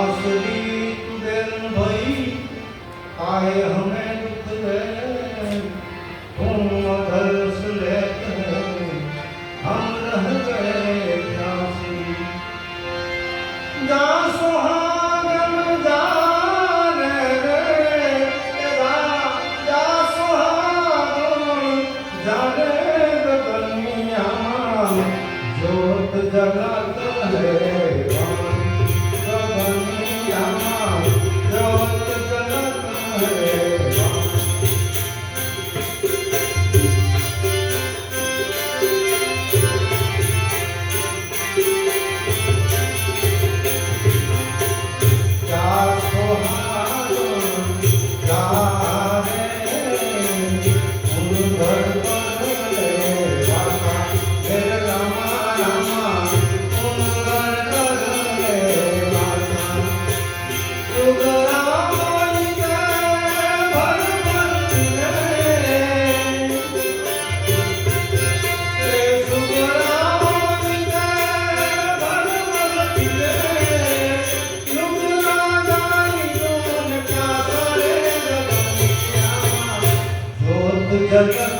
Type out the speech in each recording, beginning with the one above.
आसरी तुदन भई आए हमें Yeah.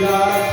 Yeah.